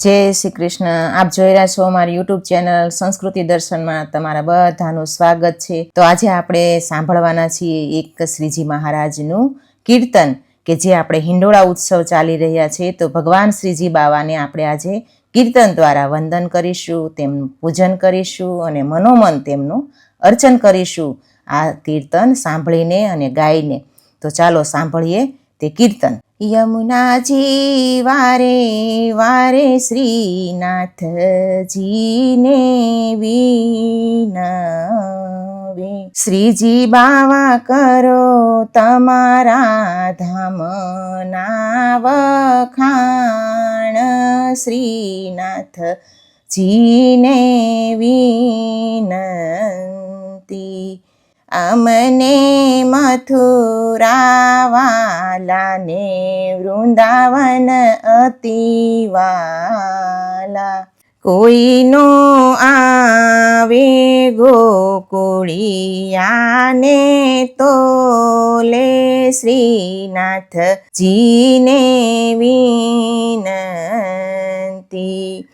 જય શ્રી કૃષ્ણ. આપ જોઈ રહ્યા છો અમારી યુટ્યુબ ચેનલ સંસ્કૃતિ દર્શનમાં. તમારા બધાનું સ્વાગત છે. તો આજે આપણે સાંભળવાના છીએ એક શ્રીજી મહારાજનું કીર્તન કે જે આપણે હિંડોળા ઉત્સવ ચાલી રહ્યા છે. તો ભગવાન શ્રીજી બાવાને આપણે આજે કીર્તન દ્વારા વંદન કરીશું તેમનું પૂજન કરીશું અને મનોમન તેમનું અર્ચન કરીશું. આ કીર્તન સાંભળીને અને ગાઈને. તો ચાલો સાંભળીએ તે કીર્તન. યમુનાજી વારે વારે શ્રીનાથજીને વિનવે. શ્રીજી બાવા કરો તમારા ધામના વખાણ. શ્રીનાથ જીને વિનંતી. અમને મથુરાવાલાને વૃંદાવન અતિવાલા. કોઈનો આવે ગોકુળિયાને તો લે શ્રીનાથ જીને વિનંતી.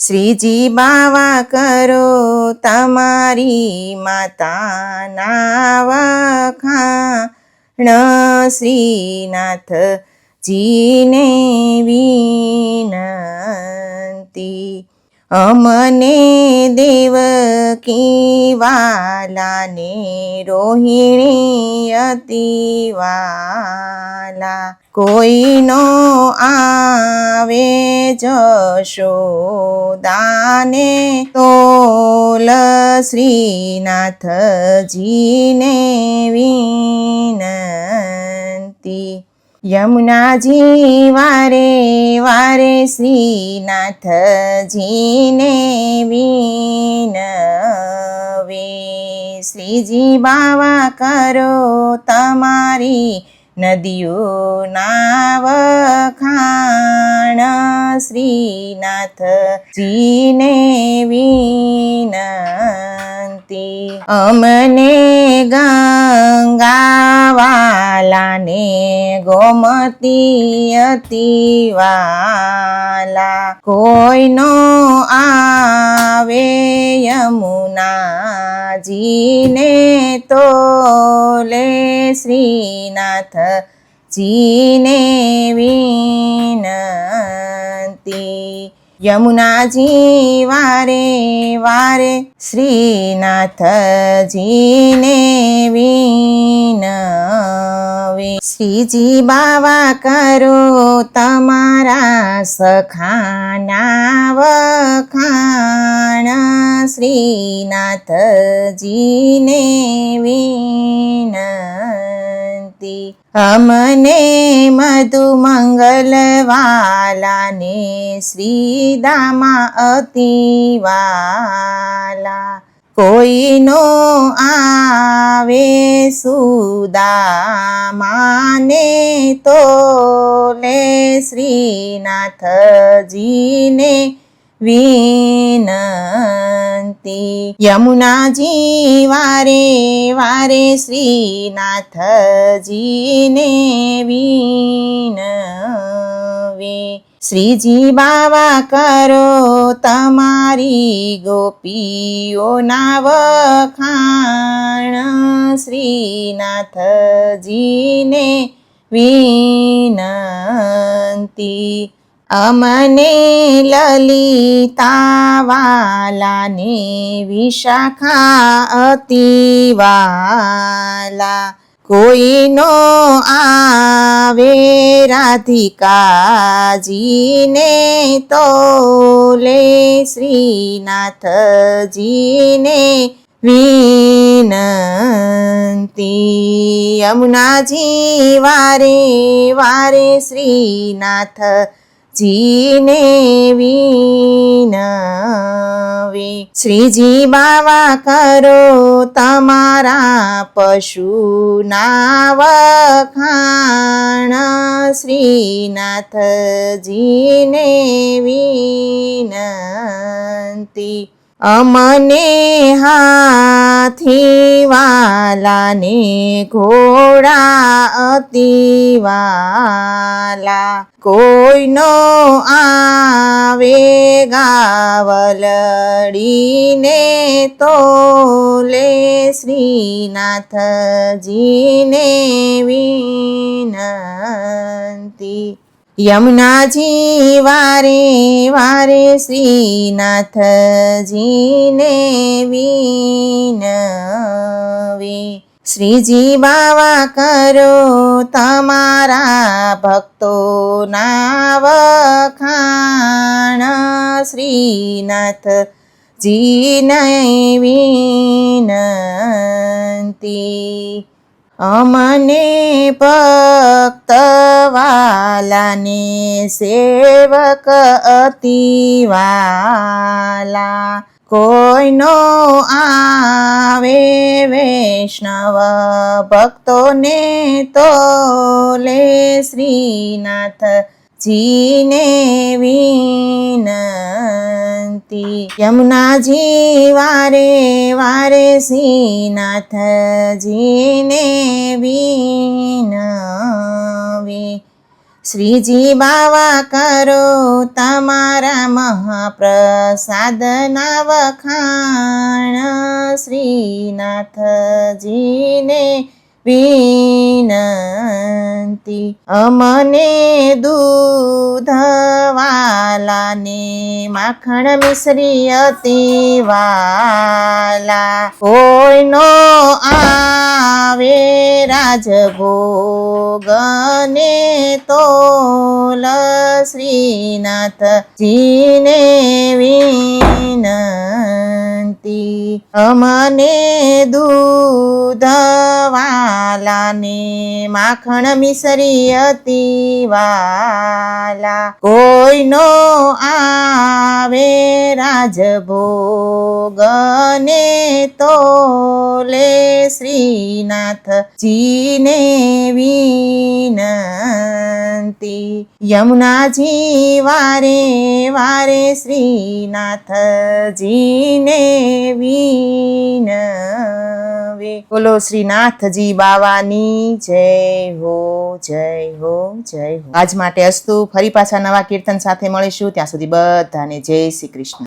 શ્રીજી બાવા કરો તમારી માતાના વખાણ શ્રીનાથ જીને વિનંતી. અમને દેવકી વાલાને રોહિણી અતિવાલા કોઈનો આવે જશોદાને તોલ શ્રીનાથજીને વિનંતી યમુનાજી વારે વારે શ્રીનાથજીને વિનવે. શ્રીજી બાવા કરો તમારી નદીઓ નાવ વખાણ શ્રીનાથજીને વિનંતી. અમને ગંગાવાલાને ગોમતી અતિવાલા કોઈનો આવે યમુનાજીને તો લે શ્રીનાથ જીને વિનંતી. યમુનાજી વારે વારે શ્રીનાથજીને વિનવે શ્રીજી બાવા કરો તમારા સખાના વખાણ શ્રીનાથજીને વિનંતી. અમને મધુ મંગલવાલાને શ્રીદામા અતિવાલા. કોઈનો આવે સુદામાને તો લે શ્રીનાથજીને વિનંતી. યમુનાજી વારે વારે શ્રીનાથજીને વિનવે. શ્રીજી બાવા કરો તમારી ગોપીઓના વખાણ. શ્રીનાથજીને વિનંતી અમને લલિતાવાલાને વિશાખા અતિવાલા કોઈનો આવે રાધિકાજીને તો લે શ્રીનાથજીને વિનંતી. યમુનાજી વારે વારે શ્રીનાથ જીને વિનવે શ્રીજી બાવા કરો તમારા પશુના વખાણ. શ્રીનાથજીને વિનંતી. અમને હાથી વાલાને ઘોડા અતિવાલા. કોઈનો આવે ગાવલડીને તો લે શ્રીનાથજીને વિનંતી. યમુનાજી વારે વારે શ્રીનાથજીને વિનવી. શ્રીજી બાવા કરો તમારા ભક્તો ના વખાણ. શ્રીનાથ જીને વિનંતી. અમને ભક્ત વાલાને સેવક અતિ વાલા કોઈનો આવે વૈષ્ણવ ભક્તોને તો લે શ્રીનાથ જીને વિનંતી યમુનાજી વારે વારે શ્રીનાથજીને વિનવી. શ્રીજી બાવા કરો તમારા મહાપ્રસાદના વખાણ શ્રીનાથજીને વિનંતી અમને દૂધ વાલાને માખણ મિશ્રી અતિ વાલા કોઈનો આવે રાજભોગને તોલ શ્રીનાથ જીને વિનંતી અમને દૂધવાલાને માખણ મિશ્રી હતી વાલા કોઈનો આવે રાજભોગને તો લે શ્રીનાથ જીને વિનંતી યમુનાજી વારે વારે શ્રીનાથજીને વિનવે. બોલો શ્રીનાથજી બાવાની જય હો જય હો જય હો. આજ માટે અસ્તુ ફરી પાછા નવા કીર્તન સાથે મળીશું. ત્યાં સુધી બધાને જય શ્રી કૃષ્ણ.